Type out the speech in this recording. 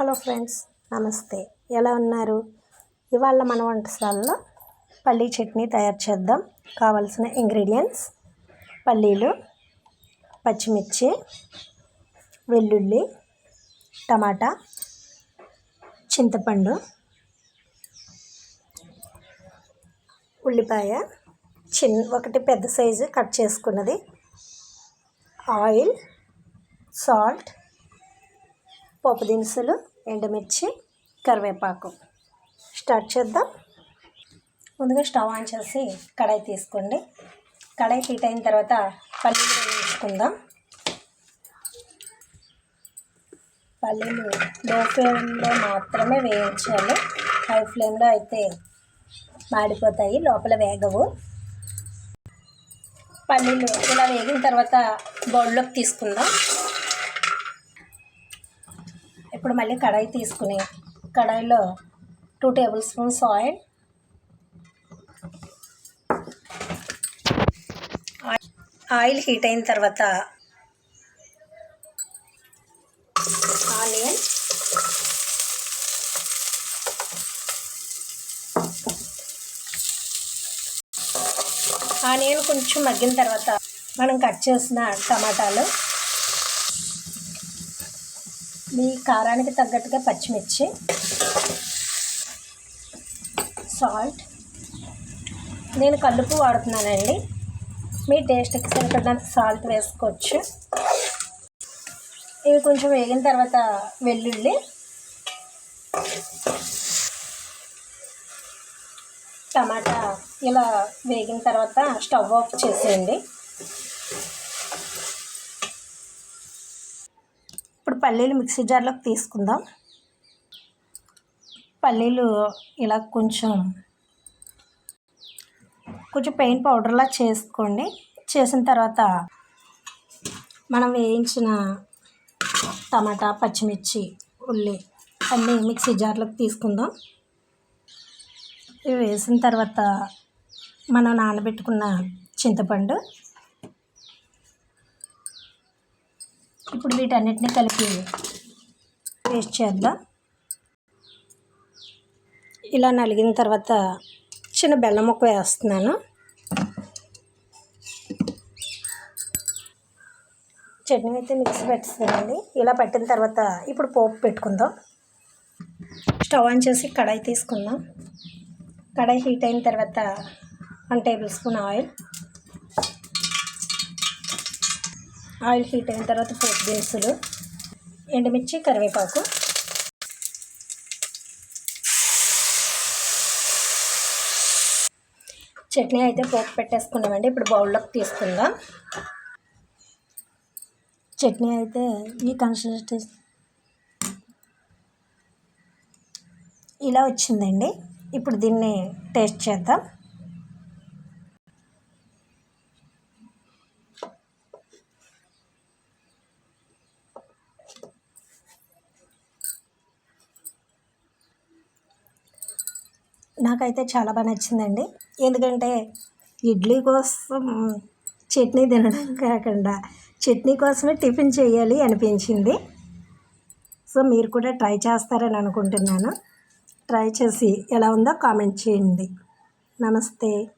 Hello friends నమస్తే. ఎలా ఉన్నారు? ఇవాళ మన వంటశాలలో పల్లీ చట్నీ తయారు చేద్దాం. కావలసిన ఇంగ్రీడియంట్స్ పల్లీలు పచ్చిమిర్చి వెల్లుల్లి టమాటా చింతపండు ఉల్లిపాయ చిన్న ఒకటి పెద్ద సైజు కట్ చేసుకున్నది. ఆయిల్ సాల్ట్ పోపు దినుసులు ఎండుమిర్చి కరివేపాకు. స్టార్ట్ చేద్దాం. ముందుగా స్టవ్ ఆన్ చేసి కడాయి తీసుకోండి. కడాయి హీట్ అయిన తర్వాత పల్లీలు వేసుకుందాం. పల్లీలు లో ఫ్లేమ్లో మాత్రమే వేయించాలి. హై ఫ్లేమ్లో అయితే మాడిపోతాయి లోపల వేగవు. పల్లీలు ఇలా వేగిన తర్వాత బౌల్లోకి తీసుకుందాం. ఇప్పుడు మళ్ళీ కడాయి తీసుకుని కడాయిలో two tablespoons oil oil heat అయిన తర్వాత ఆనియన్. ఆనియన్ కొంచెం మగ్గిన తర్వాత మనం కట్ చేసిన టమాటాలు. మీ కారానికి తగ్గట్టుగా పచ్చిమిర్చి సాల్ట్. నేను కల్లుపు వాడుతున్నానండి. మీ టేస్ట్కి సరిపడినంత సాల్ట్ వేసుకోవచ్చు. ఇవి కొంచెం వేగిన తర్వాత వెల్లుల్లి టమాటా ఇలా వేగిన తర్వాత స్టవ్ ఆఫ్ చేసేయండి. ఇప్పుడు పల్లీలు మిక్సీ జార్లోకి తీసుకుందాం. పల్లీలు ఇలా కొంచెం కొంచెం పెయిన్ పౌడర్లా చేసుకోండి. చేసిన తర్వాత మనం వేయించిన టమాటా పచ్చిమిర్చి ఉల్లి అన్నీ మిక్సీ జార్లోకి తీసుకుందాం. ఇవి వేసిన తర్వాత మనం నానబెట్టుకున్న చింతపండు ఇప్పుడు వీటన్నిటిని కలిపి పేస్ట్ చేద్దాం. ఇలా నలిగిన తర్వాత చిన్న బెల్లం ముక్క వేస్తున్నాను. చట్నీ అయితే మిక్స్ పెట్టేస్తానండి ఇలా పట్టిన తర్వాత ఇప్పుడు పోపు పెట్టుకుందాం. స్టవ్ ఆన్ చేసి కడాయి తీసుకుందాం. కడాయి హీట్ అయిన తర్వాత one tablespoon oil. Oil heat అయిన తర్వాత పోపు దినుసులు ఎండుమిర్చి కరివేపాకు. చట్నీ అయితే పోపు పెట్టేసుకున్నామండి. ఇప్పుడు బౌల్లోకి తీసుకుందాం. చట్నీ అయితే ఈ కన్సిస్టెన్సీ ఇలా వచ్చిందండి. ఇప్పుడు దీన్ని టేస్ట్ చేద్దాం. నాకైతే చాలా బాగా నచ్చిందండి. ఎందుకంటే ఇడ్లీ కోసం చట్నీ తినడం కాకుండా చట్నీ కోసమే టిఫిన్ చేయాలి అనిపించింది. సో మీరు కూడా ట్రై చేస్తారని అనుకుంటున్నాను. ట్రై చేసి ఎలా ఉందో కామెంట్ చేయండి. నమస్తే.